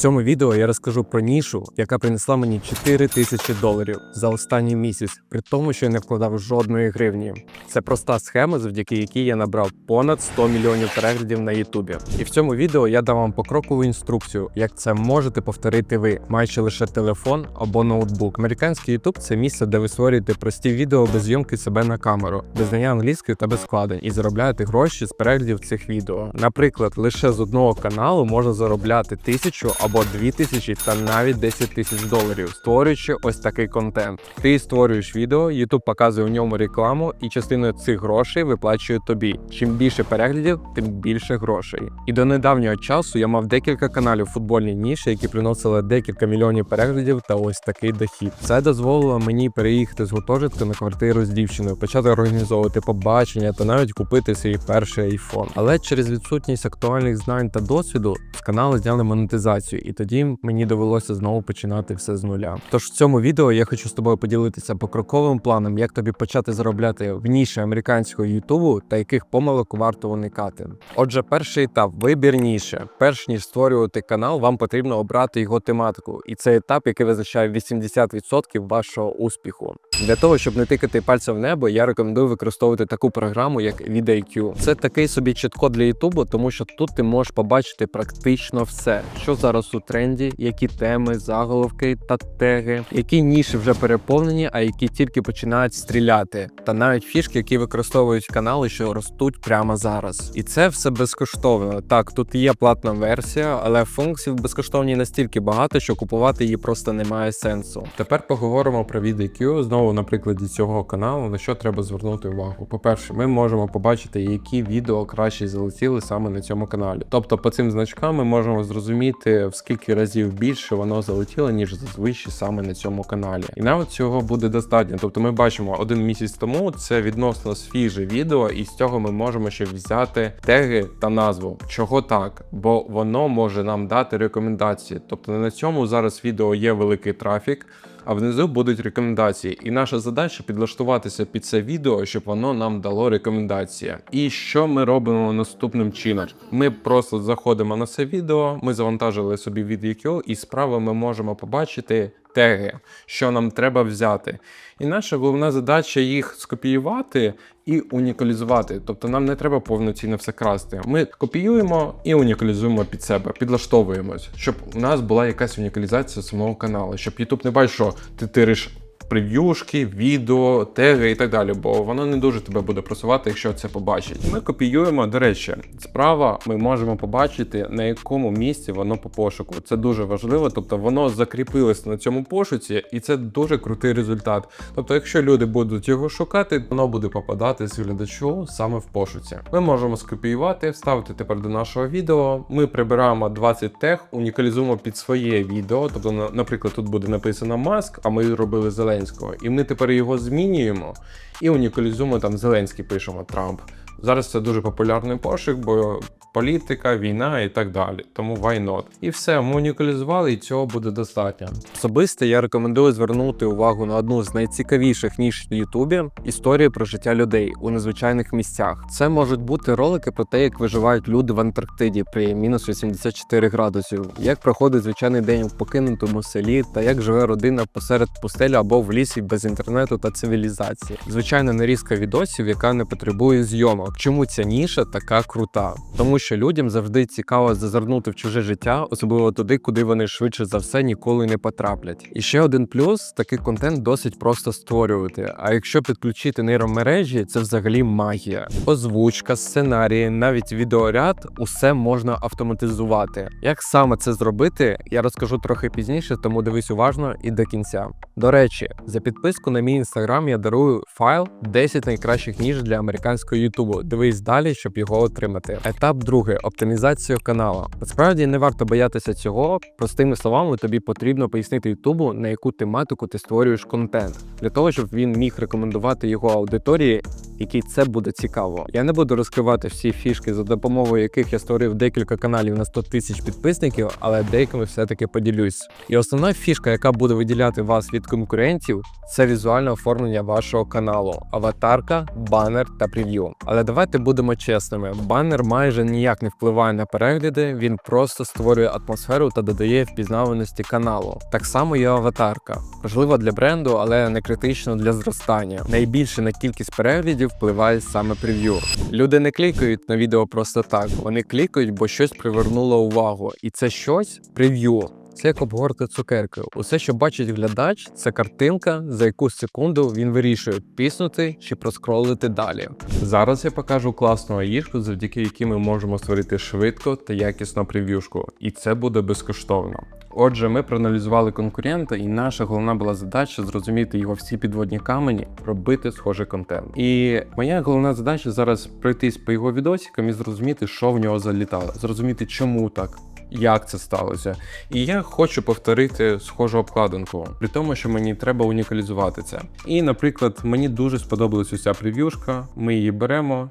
цьому відео я розкажу про нішу, яка принесла мені 4 тисячі доларів за останній місяць, при тому, що я не вкладав жодної гривні. Це проста схема, завдяки якій я набрав понад 100 мільйонів переглядів на Ютубі. І в цьому відео я дам вам покрокову інструкцію, як це можете повторити ви, маючи лише телефон або ноутбук. Американський Ютуб це місце, де ви створюєте прості відео без зйомки себе на камеру, без знання англійської та без складень, і заробляєте гроші з переглядів цих відео. Наприклад, лише з одного каналу можна заробляти тисячу або дві тисячі та навіть 10 тисяч доларів, створюючи ось такий контент. Ти створюєш відео, YouTube показує у ньому рекламу, і частину цих грошей виплачує тобі. Чим більше переглядів, тим більше грошей. І до недавнього часу я мав декілька каналів у футбольній ніші, які приносили декілька мільйонів переглядів та ось такий дохід. Це дозволило мені переїхати з гуртожитку на квартиру з дівчиною, почати організовувати побачення та навіть купити свій перший айфон. Але через відсутність актуальних знань та досвіду з каналу зняли монетизацію, і тоді мені довелося знову починати все з нуля. Тож в цьому відео я хочу з тобою поділитися покроковим планом, як тобі почати заробляти в ніші американського Ютубу та яких помилок варто уникати. Отже, перший етап вибір ніші. Перш ніж створювати канал, вам потрібно обрати його тематику, і це етап, який визначає 80% вашого успіху. Для того, щоб не тикати пальцем в небо, я рекомендую використовувати таку програму, як VidIQ. Це такий собі чіткод для Ютубу, тому що тут ти можеш побачити практично все, що зараз у тренді, які теми, заголовки та теги, які ніші вже переповнені, а які тільки починають стріляти, та навіть фішки, які використовують канали, що ростуть прямо зараз. І це все безкоштовно. Так, тут є платна версія, але функцій в безкоштовній настільки багато, що купувати її просто немає сенсу. Тепер поговоримо про VidIQ. Знову на прикладі цього каналу, на що треба звернути увагу. По-перше, ми можемо побачити, які відео краще залетіли саме на цьому каналі. Тобто, по цим значкам ми можемо зрозуміти, в скільки разів більше воно залетіло, ніж зазвичай саме на цьому каналі. І навіть цього буде достатньо. Тобто, ми бачимо один місяць тому це відносно свіже відео, і з цього ми можемо ще взяти теги та назву. Чого так? Бо воно може нам дати рекомендації. Тобто на цьому зараз відео є великий трафік а внизу будуть рекомендації. І наша задача підлаштуватися під це відео, щоб воно нам дало рекомендації. І що ми робимо наступним чином? Ми просто заходимо на це відео, ми завантажили собі від VidIQ, і справа ми можемо побачити теги, що нам треба взяти. І наша головна задача їх скопіювати і унікалізувати. Тобто нам не треба повноцінно все красти. Ми копіюємо і унікалізуємо під себе, підлаштовуємось, щоб у нас була якась унікалізація самого каналу, щоб YouTube не бачив, що ти тириш прев'юшки, відео, теги і так далі, бо воно не дуже тебе буде просувати, якщо це побачить. Ми копіюємо, до речі, справа ми можемо побачити, на якому місці воно по пошуку. Це дуже важливо, тобто воно закріпилось на цьому пошуці, і це дуже крутий результат. Тобто, якщо люди будуть його шукати, воно буде попадати з глядачу саме в пошуці. Ми можемо скопіювати, вставити тепер до нашого відео. Ми прибираємо 20 тег, унікалізуємо під своє відео. Тобто, наприклад, тут буде написано маск, а ми робили зелені. Зеленського. І ми тепер його змінюємо і унікалізуємо там Зеленський пишемо Трамп. Зараз це дуже популярний пошук, бо політика, війна і так далі. Тому why not? І все, ми унікалізували, і цього буде достатньо. Особисто я рекомендую звернути увагу на одну з найцікавіших ніж в Ютубі історії про життя людей у незвичайних місцях. Це можуть бути ролики про те, як виживають люди в Антарктиді при мінус 84 градусів, як проходить звичайний день в покинутому селі, та як живе родина посеред пустелі або в лісі без інтернету та цивілізації. Звичайна нарізка відосів, яка не потребує зйомок. Чому ця ніша така крута? Тому що людям завжди цікаво зазирнути в чуже життя, особливо туди, куди вони швидше за все ніколи не потраплять. І ще один плюс: такий контент досить просто створювати. А якщо підключити нейромережі, це взагалі магія. Озвучка, сценарії, навіть відеоряд, усе можна автоматизувати. Як саме це зробити, я розкажу трохи пізніше, тому дивись уважно і до кінця. До речі, за підписку на мій інстаграм я дарую файл 10 найкращих ніж для американського ютубу. Дивись далі, щоб його отримати. Етап другий оптимізація каналу. Насправді не варто боятися цього. Простими словами, тобі потрібно пояснити Ютубу, на яку тематику ти створюєш контент, для того, щоб він міг рекомендувати його аудиторії який це буде цікаво. Я не буду розкривати всі фішки, за допомогою яких я створив декілька каналів на 100 тисяч підписників, але деякими все-таки поділюсь. І основна фішка, яка буде виділяти вас від конкурентів, це візуальне оформлення вашого каналу, аватарка, банер та прев'ю. Але давайте будемо чесними: банер майже ніяк не впливає на перегляди, він просто створює атмосферу та додає впізнаваності каналу. Так само і аватарка. Важлива для бренду, але не критично для зростання. Найбільше на кількість переглядів впливає саме прев'ю. Люди не клікають на відео просто так, вони клікають, бо щось привернуло увагу. І це щось прев'ю. Це як обгорти цукерки. Усе, що бачить глядач, це картинка, за яку секунду він вирішує піснути чи проскролити далі. Зараз я покажу класну аїшку, завдяки якій ми можемо створити швидко та якісно прев'юшку, і це буде безкоштовно. Отже, ми проаналізували конкурента, і наша головна була задача зрозуміти його всі підводні камені, робити схожий контент. І моя головна задача зараз пройтись по його відосикам і зрозуміти, що в нього залітало, зрозуміти, чому так. Як це сталося? І я хочу повторити схожу обкладинку, при тому, що мені треба унікалізувати це. І, наприклад, мені дуже сподобалася ця прев'юшка. Ми її беремо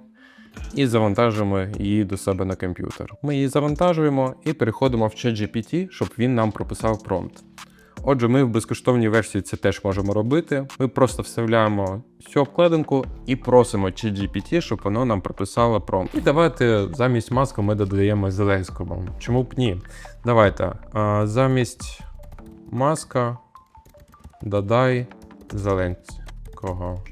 і завантажуємо її до себе на комп'ютер. Ми її завантажуємо і переходимо в ChatGPT, щоб він нам прописав промпт. Отже, ми в безкоштовній версії це теж можемо робити. Ми просто вставляємо цю обкладинку і просимо ChatGPT, щоб воно нам прописало промпт. І давайте замість маску ми додаємо Зеленського. Чому б ні? Давайте замість маска додай Зеленського.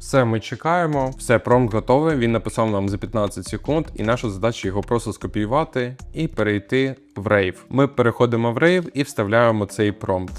Все, ми чекаємо. Все, промпт готовий. Він написав нам за 15 секунд, і наша задача його просто скопіювати і перейти в Rave. Ми переходимо в Rave і вставляємо цей промпт.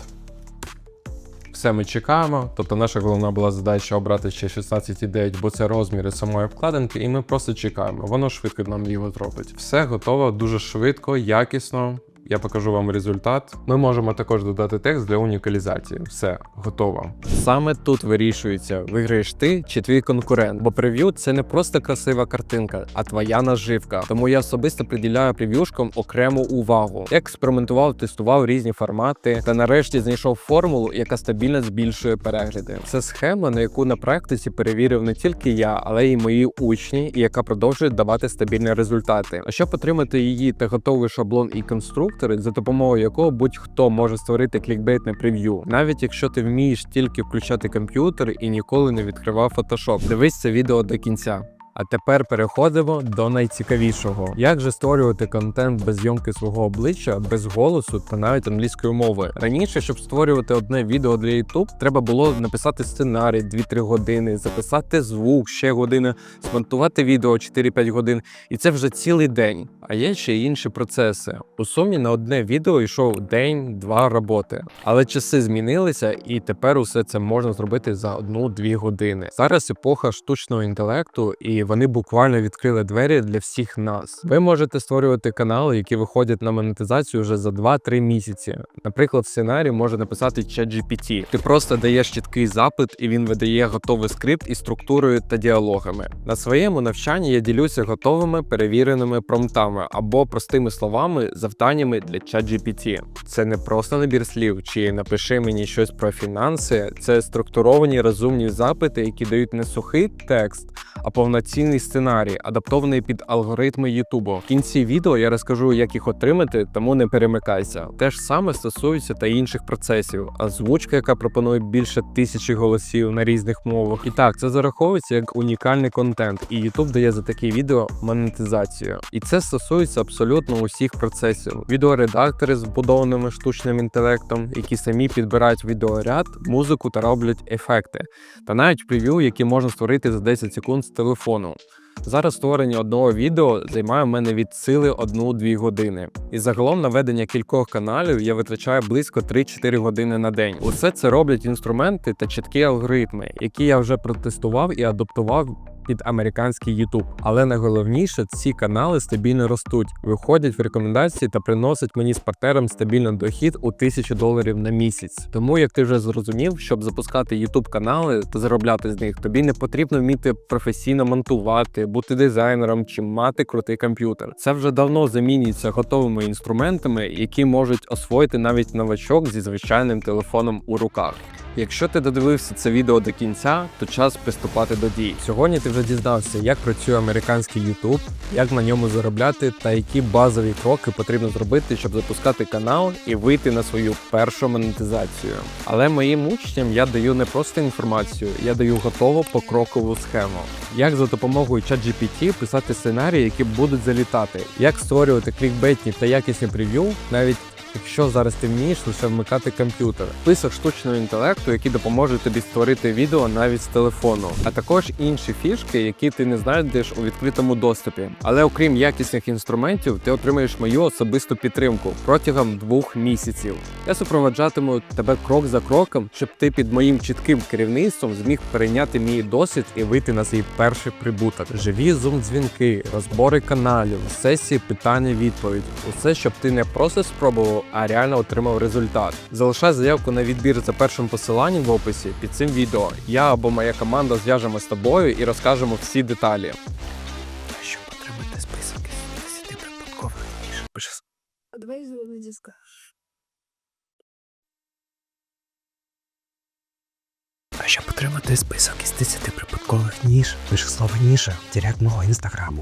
Все, ми чекаємо. Тобто наша головна була задача обрати ще 16,9, бо це розміри самої обкладинки, і ми просто чекаємо. Воно швидко нам його зробить. Все готово, дуже швидко, якісно. Я покажу вам результат. Ми можемо також додати текст для унікалізації. Все готово. Саме тут вирішується, виграєш ти чи твій конкурент. Бо прев'ю це не просто красива картинка, а твоя наживка. Тому я особисто приділяю прев'юшкам окрему увагу. Експериментував, тестував різні формати та нарешті знайшов формулу, яка стабільно збільшує перегляди. Це схема, на яку на практиці перевірив не тільки я, але й мої учні, і яка продовжує давати стабільні результати. А щоб отримати її та готовий шаблон і конструктори, за допомогою якого будь-хто може створити клікбейтне прев'ю, навіть якщо ти вмієш тільки включати комп'ютер і ніколи не відкривав Photoshop. Дивись це відео до кінця. А тепер переходимо до найцікавішого: як же створювати контент без зйомки свого обличчя, без голосу та навіть англійської мови. Раніше, щоб створювати одне відео для YouTube, треба було написати сценарій 2-3 години, записати звук ще година, смонтувати відео 4-5 годин, і це вже цілий день. А є ще й інші процеси. У сумі на одне відео йшов день-два роботи. Але часи змінилися, і тепер усе це можна зробити за одну-дві години. Зараз епоха штучного інтелекту, і вони буквально відкрили двері для всіх нас. Ви можете створювати канали, які виходять на монетизацію вже за 2-3 місяці. Наприклад, сценарій може написати ChatGPT. Ти просто даєш чіткий запит, і він видає готовий скрипт із структурою та діалогами. На своєму навчанні я ділюся готовими перевіреними промптами або простими словами, завданнями для ChatGPT. Це не просто набір слів, чи напиши мені щось про фінанси. Це структуровані розумні запити, які дають не сухий текст, а повноцінний сценарій, адаптований під алгоритми Ютубу. В кінці відео я розкажу, як їх отримати, тому не перемикайся. Те ж саме стосується та інших процесів. Озвучка, яка пропонує більше тисячі голосів на різних мовах. І так, це зараховується як унікальний контент, і YouTube дає за такі відео монетизацію. І це стосується абсолютно усіх процесів. Відеоредактори з вбудованими штучним інтелектом, які самі підбирають відеоряд, музику та роблять ефекти, та навіть прев'ю, які можна створити за 10 секунд з телефону. Зараз створення одного відео займає в мене від сили 1-2 години. І загалом на ведення кількох каналів я витрачаю близько 3-4 години на день. Усе це роблять інструменти та чіткі алгоритми, які я вже протестував і адаптував під американський YouTube. Але найголовніше, ці канали стабільно ростуть, виходять в рекомендації та приносять мені з партнером стабільний дохід у тисячу доларів на місяць. Тому, як ти вже зрозумів, щоб запускати YouTube канали та заробляти з них, тобі не потрібно вміти професійно монтувати, бути дизайнером чи мати крутий комп'ютер. Це вже давно замінюється готовими інструментами, які можуть освоїти навіть новачок зі звичайним телефоном у руках. Якщо ти додивився це відео до кінця, то час приступати до дій. Сьогодні ти вже дізнався, як працює американський YouTube, як на ньому заробляти та які базові кроки потрібно зробити, щоб запускати канал і вийти на свою першу монетизацію. Але моїм учням я даю не просто інформацію, я даю готову покрокову схему. Як за допомогою ChatGPT писати сценарії, які будуть залітати, як створювати клікбейтні та якісні прев'ю, навіть Якщо зараз ти вмієш лише вмикати комп'ютер, список штучного інтелекту, які допоможуть тобі створити відео навіть з телефону, а також інші фішки, які ти не знайдеш у відкритому доступі. Але окрім якісних інструментів, ти отримаєш мою особисту підтримку протягом двох місяців. Я супроводжатиму тебе крок за кроком, щоб ти під моїм чітким керівництвом зміг перейняти мій досвід і вийти на свій перший прибуток. Живі зум-дзвінки, розбори каналів, сесії питання-відповідь. Усе, щоб ти не просто спробував, а реально отримав результат. Залишай заявку на відбір за першим посиланням в описі під цим відео. Я або моя команда зв'яжемо з тобою і розкажемо всі деталі. Щоб отримати список із 10 прибуткових ніж, пише А давай зеленый диск. А щоб отримати список із 10 прибуткових ніж, пише слово ніша в директ мого інстаграму.